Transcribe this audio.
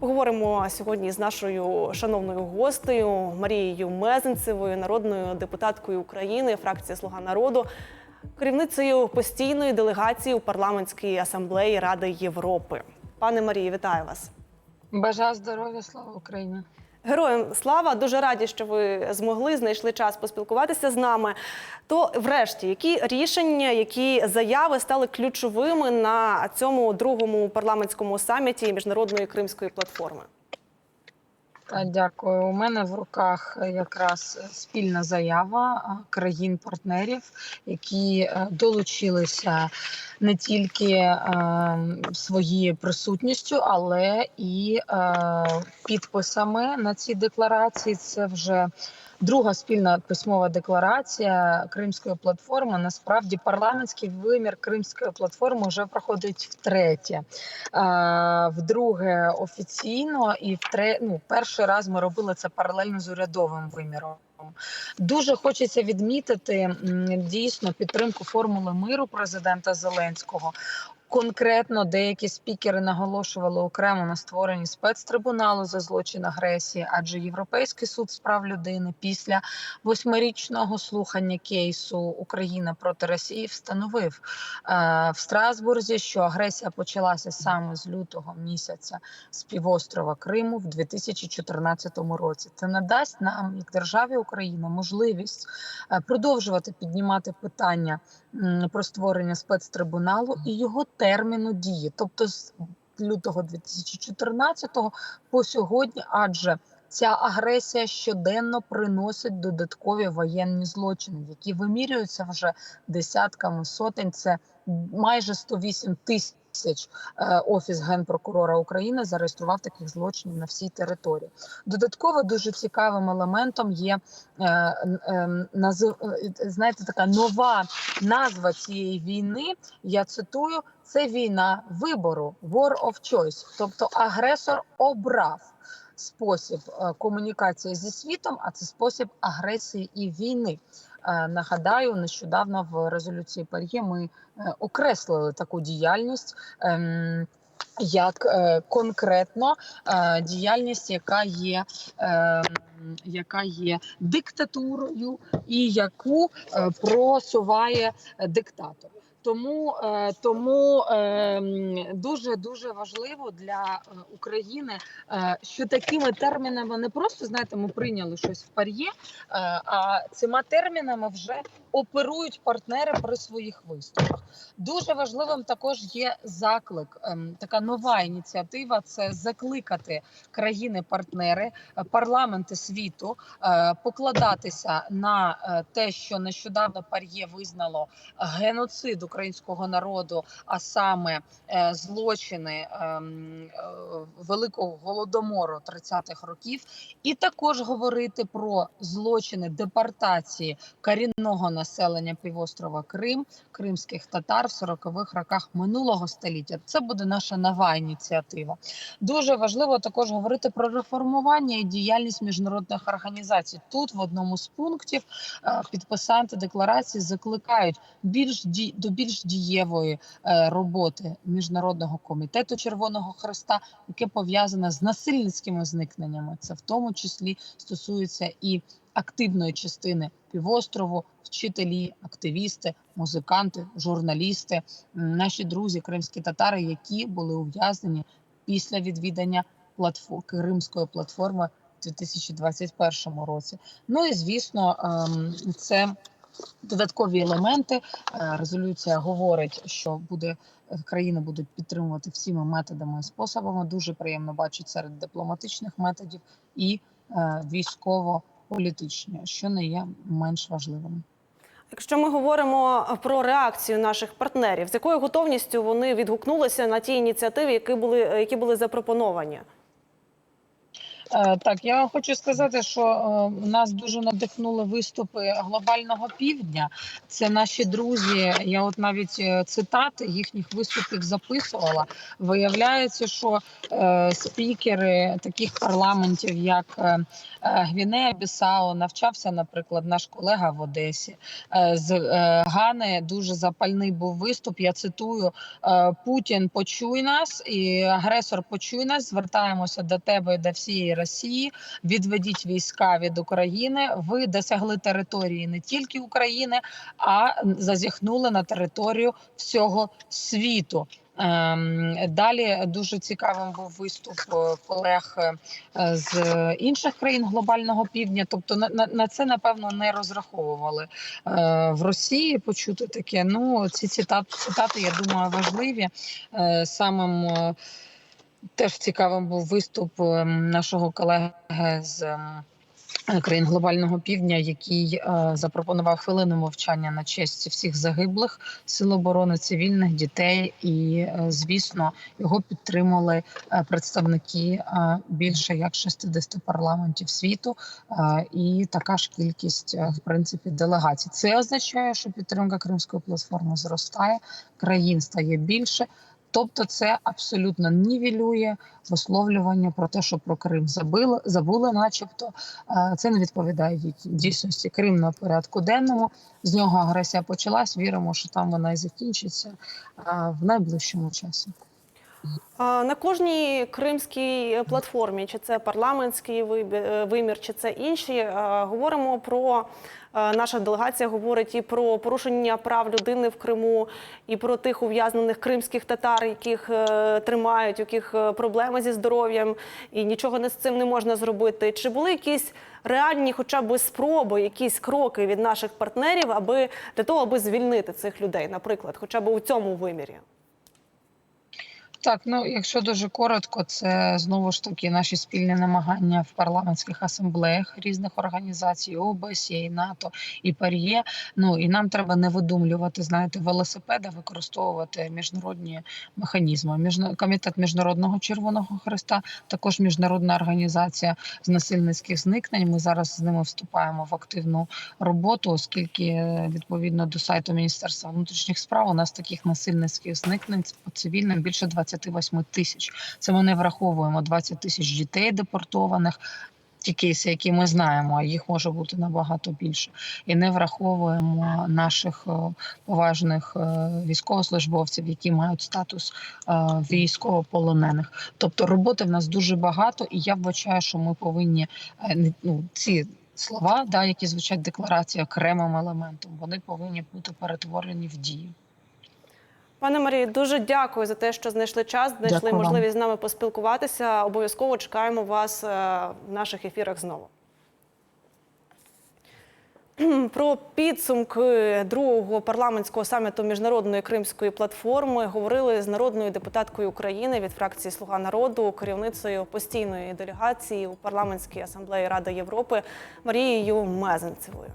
Поговоримо сьогодні з нашою шановною гостею Марією Мезенцевою, народною депутаткою України, фракція Слуга народу, керівницею постійної делегації у парламентській асамблеї Ради Європи. Пане Марії, вітаю вас. Бажаю здоров'я, слава Україні. Героям слава, дуже раді, що ви змогли, знайшли час поспілкуватися з нами. То, врешті, які рішення, які заяви стали ключовими на цьому другому парламентському саміті міжнародної кримської платформи? Дякую. У мене в руках якраз спільна заява країн-партнерів, які е, долучилися не тільки е, своєю присутністю, але і е, підписами на цій декларації. Це вже друга спільна письмова декларація Кримської платформи. Насправді парламентський вимір Кримської платформи вже проходить втретє. Вдруге офіційно, і втре... ну, перший раз ми робили це паралельно з урядовим виміром. Дуже хочеться відмітити дійсно підтримку формули миру президента Зеленського. Конкретно деякі спікери наголошували окремо на створенні спецтрибуналу за злочин агресії, адже Європейський суд з прав людини після восьмирічного слухання кейсу Україна проти Росії встановив е, в Страсбурзі, що агресія почалася саме з лютого місяця з півострова Криму в 2014 році. Це надасть нам, як державі Україна, можливість е, продовжувати піднімати питання про створення спецтрибуналу і його терміну дії, тобто з лютого 2014 по сьогодні, адже Ця агресія щоденно приносить додаткові воєнні злочини, які вимірюються вже десятками сотень. Це майже 108 тисяч. Е, Офіс генпрокурора України зареєстрував таких злочинів на всій території. Додатково дуже цікавим елементом є е, е, знаєте, така нова назва цієї війни. Я цитую: це війна вибору, war of choice, тобто агресор обрав спосіб комунікації зі світом, а це спосіб агресії і війни. Е, Нагадаю, нещодавно в резолюції Пар'є ми е, окреслили таку діяльність. ем, Як е, конкретно е, діяльність, яка є, е, яка є диктатурою, і яку е, просуває диктатор. Тому, е, тому дуже дуже важливо для е, України, е, що такими термінами не просто знаєте, ми прийняли щось в пар'є, а цими термінами вже оперують партнери при своїх виступах. Дуже важливим також є заклик. ем, Така нова ініціатива це закликати країни-партнери, парламенти світу покладатися на те, що нещодавно пар'є визнало геноцид українського народу, а саме е, злочини ем, е, великого голодомору 30-х років, і також говорити про злочини депортації корінного населення півострова Крим, кримських татар в 40-х роках минулого століття. Це буде наша нова ініціатива. Дуже важливо також говорити про реформування і діяльність міжнародних організацій. Тут в одному з пунктів е, підписанти декларації закликають більш до більш дієвої е, роботи міжнародного комітету Червоного Хреста, яке пов'язане з насильницькими зникненнями. Це в тому числі стосується і активної частини півострову, вчителі, активісти, музиканти, журналісти, наші друзі, кримські татари, які були ув'язнені після відвідання платфо Кримської платформи 2021 році. Ну і звісно, ем, це додаткові елементи. Е, Резолюція говорить, що буде країни будуть підтримувати всіма методами і способами. Дуже приємно бачить серед дипломатичних методів і е, військово-політичні, що не є менш важливим. Якщо ми говоримо про реакцію наших партнерів, з якою готовністю вони відгукнулися на ті ініціативи, які були, які були запропоновані? Е, Так, я хочу сказати, що е, нас дуже надихнули виступи глобального півдня. Це наші друзі. Я от навіть е, цитати їхніх виступів записувала. Виявляється, що спікери таких парламентів, як Гвінея Бісау, навчався, наприклад, наш колега в Одесі. З Гани дуже запальний був виступ. Я цитую: Путін почуй нас, і агресор почуй нас. Звертаємося до тебе і до всієї Росії. Відведіть війська від України. Ви досягли території не тільки України, а зазіхнули на територію всього світу. Ем, Далі дуже цікавим був виступ е, колег е, з інших країн глобального півдня. Тобто на, це напевно не розраховували е, в Росії. Почути таке. Ну ці цитати, цитати, я думаю, важливі. Самим теж цікавим був виступ е, нашого колеги з. ем, Країн глобального півдня, який е, запропонував хвилину мовчання на честь всіх загиблих сил оборони, цивільних дітей, і е, звісно, його підтримали е, представники більше як 60 парламентів світу, і така ж кількість в принципі делегацій. Це означає, що підтримка кримської платформи зростає, країн стає більше. Тобто, це абсолютно нівелює висловлювання про те, що про Крим забили, забули, начебто це не відповідає дій- дійсності. Крим на порядку денному. З нього агресія почалась. Віримо, що там вона і закінчиться в найближчому часі. На кожній кримській платформі, чи це парламентський е, вимір, чи це інші, е, говоримо про е, наша делегація говорить і про порушення прав людини в Криму, і про тих ув'язнених кримських татар, яких е, тримають, яких е, проблеми зі здоров'ям, і нічого не з цим не можна зробити. Чи були якісь реальні, хоча б спроби, якісь кроки від наших партнерів, аби для того, аби звільнити цих людей, наприклад, хоча б у цьому вимірі? Так, ну якщо дуже коротко, це знову ж таки наші спільні намагання в парламентських асамблеях різних організацій, ОБСЄ, і НАТО і ПАРЄ. Ну і нам треба не видумлювати, знаєте, велосипеди, використовувати міжнародні механізми. Міжна... комітет міжнародного червоного хреста, також міжнародна організація з насильницьких зникнень. Ми зараз з ними вступаємо в активну роботу, оскільки відповідно до сайту Міністерства внутрішніх справ у нас таких насильницьких зникнень по цивільним більше 28 тисяч. Це ми не враховуємо 20 тисяч дітей депортованих. Ті кейси, які ми знаємо, а їх може бути набагато більше, і не враховуємо наших е, поважних е, військовослужбовців, які мають статус е, військовополонених. Тобто роботи в нас дуже багато, і я вбачаю, що ми повинні ну, ці слова, да, які звучать в декларації окремим елементом, вони повинні бути перетворені в дію. Пане Марії, дуже дякую за те, що знайшли час, знайшли Дякую вам. можливість з нами поспілкуватися. Обов'язково чекаємо вас е, в наших ефірах знову. Про підсумки другого парламентського саміту міжнародної кримської платформи говорили з народною депутаткою України від фракції Слуга народу, керівницею постійної делегації у парламентській асамблеї Ради Європи Марією Мезенцевою.